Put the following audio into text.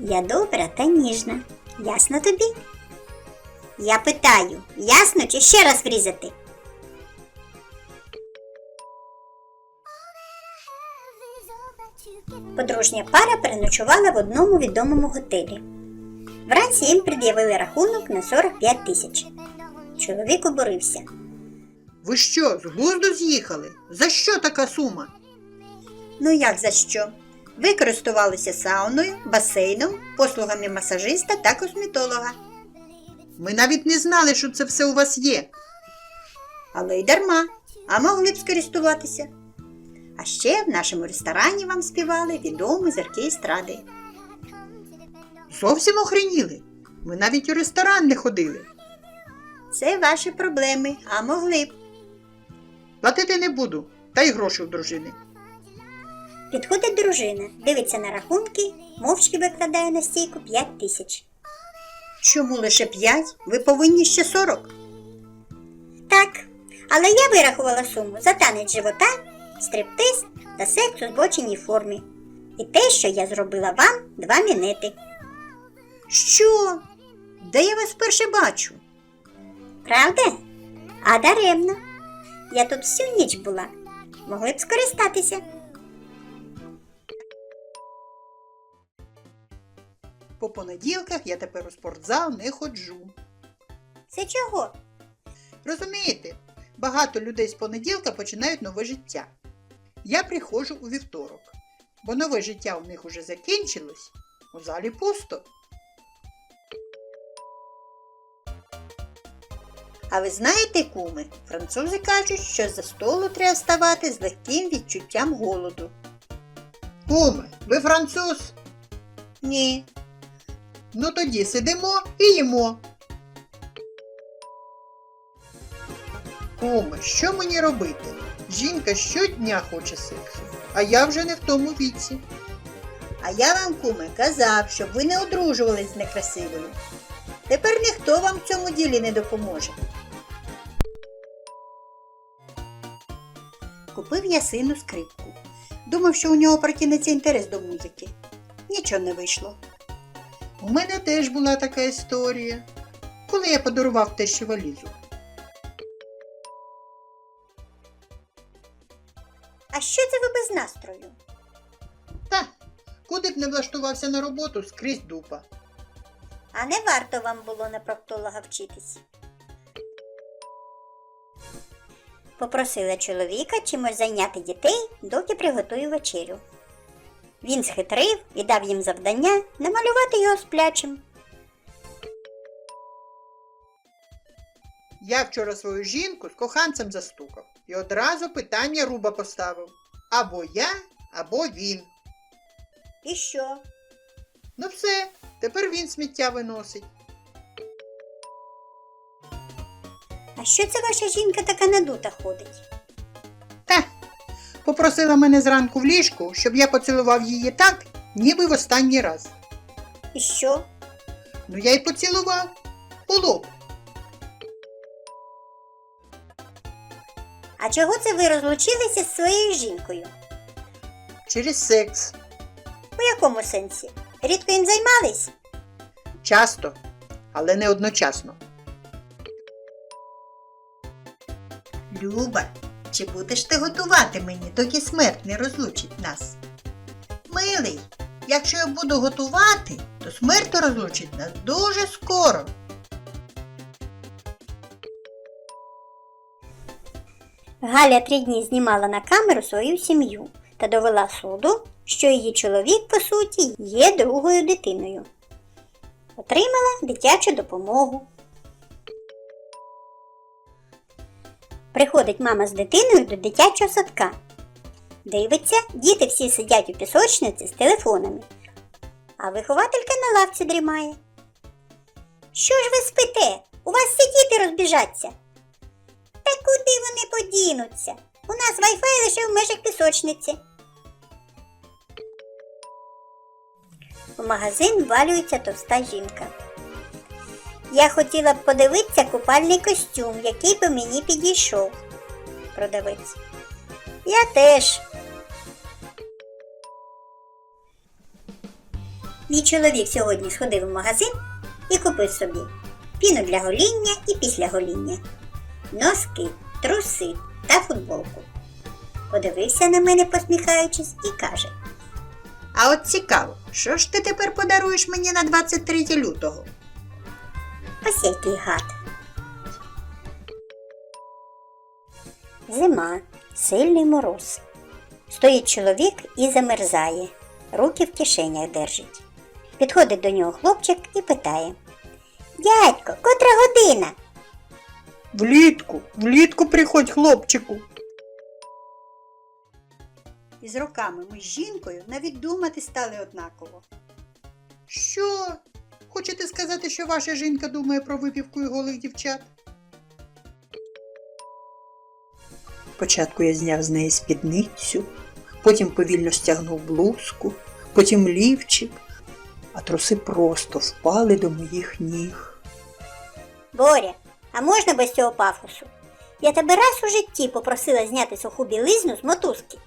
Я добра та ніжна. Ясно тобі? Я питаю, ясно чи ще раз врізати? Подружня пара переночувала в одному відомому готелі. Вранці їм пред'явили рахунок на 45 тисяч. Чоловік обурився. Ви що, з глузду з'їхали? За що така сума? Ну як за що? Ви користувалися сауною, басейном, послугами масажиста та косметолога. Ми навіть не знали, що це все у вас є. Але й дарма, а могли б скористуватися. А ще в нашому ресторані вам співали відомі зірки естради. Зовсім охреніли. Ми навіть у ресторан не ходили. Це ваші проблеми, а могли б. Платити не буду, та й гроші у дружини. Підходить дружина, дивиться на рахунки, мовчки викладає на стійку 5 тисяч. Чому лише п'ять? Ви повинні ще сорок. Так, але я вирахувала суму за танець живота, стриптиз та секс у збоченій формі. І те, що я зробила вам, два мінети. Що? Де я вас вперше бачу? Правда? А даремно. Я тут всю ніч була. Могли б скористатися. По понеділках я тепер у спортзал не ходжу. Це чого? Розумієте, багато людей з понеділка починають нове життя. Я приходжу у вівторок, бо нове життя у них уже закінчилось, у залі пусто. А ви знаєте, куми, французи кажуть, що за столу треба вставати з легким відчуттям голоду. Куме, ви француз? Ні, Ну тоді сидимо і їмо. Куме, що мені робити? Жінка щодня хоче сексу, а я вже не в тому віці. а я вам, куми, казав, щоб ви не одружувались з некрасивою. Тепер ніхто вам в цьому ділі не допоможе. Купив я сину скрипку. Думав, що у нього прокинеться інтерес до музики. Нічого не вийшло. У мене теж була така історія, коли я подарував тещі валізу. А що це ви без настрою? Та, куди б не влаштувався на роботу, скрізь дупа. А не варто вам було на проктолога вчитись. Попросила чоловіка чимось зайняти дітей, доки приготую вечерю. Він схитрив і дав їм завдання намалювати його сплячим. Я вчора свою жінку з коханцем застукав і одразу питання руба поставив. Або я, або він. І що? Ну все, тепер він сміття виносить. А що це ваша жінка така надута ходить? Попросила мене зранку в ліжку, щоб я поцілував її так, ніби в останній раз. І що? Ну я й поцілував. У лоб. А чого це ви розлучилися з своєю жінкою? Через секс. У якому сенсі? Рідко їм займались? Часто, але не одночасно. Люба, чи будеш ти готувати мені, доки смерть не розлучить нас? Милий, якщо я буду готувати, то смерть розлучить нас дуже скоро. Галя три дні знімала на камеру свою сім'ю та довела суду, що її чоловік, по суті, є другою дитиною. Отримала дитячу допомогу. Приходить мама з дитиною до дитячого садка. Дивиться, діти всі сидять у пісочниці з телефонами, а вихователька на лавці дрімає. Що ж ви спите? У вас всі діти розбіжаться. Та куди вони подінуться? У нас вайфай лише в межах пісочниці. У магазин ввалюється товста жінка. Я хотіла б подивитися купальний костюм, який би мені підійшов. Продавець. Я теж. Мій чоловік сьогодні сходив в магазин і купив собі піну для гоління і після гоління, носки, труси та футболку. Подивився на мене, посміхаючись, і каже: А от цікаво, що ж ти тепер подаруєш мені на 23 лютого? Ось який гад. Зима, сильний мороз. Стоїть чоловік і замерзає, руки в кишенях держить. Підходить до нього хлопчик і питає: Дядько, котра година? Влітку, влітку приходь, хлопчику. І з роками ми з жінкою навіть думати стали однаково. Що? Хочете сказати, що ваша жінка думає про випівку і голих дівчат? Спочатку я зняв з неї спідницю, потім повільно стягнув блузку, потім лівчик, а труси просто впали до моїх ніг. Боря, а можна без цього пафосу? Я тебе раз у житті попросила зняти суху білизну з мотузки.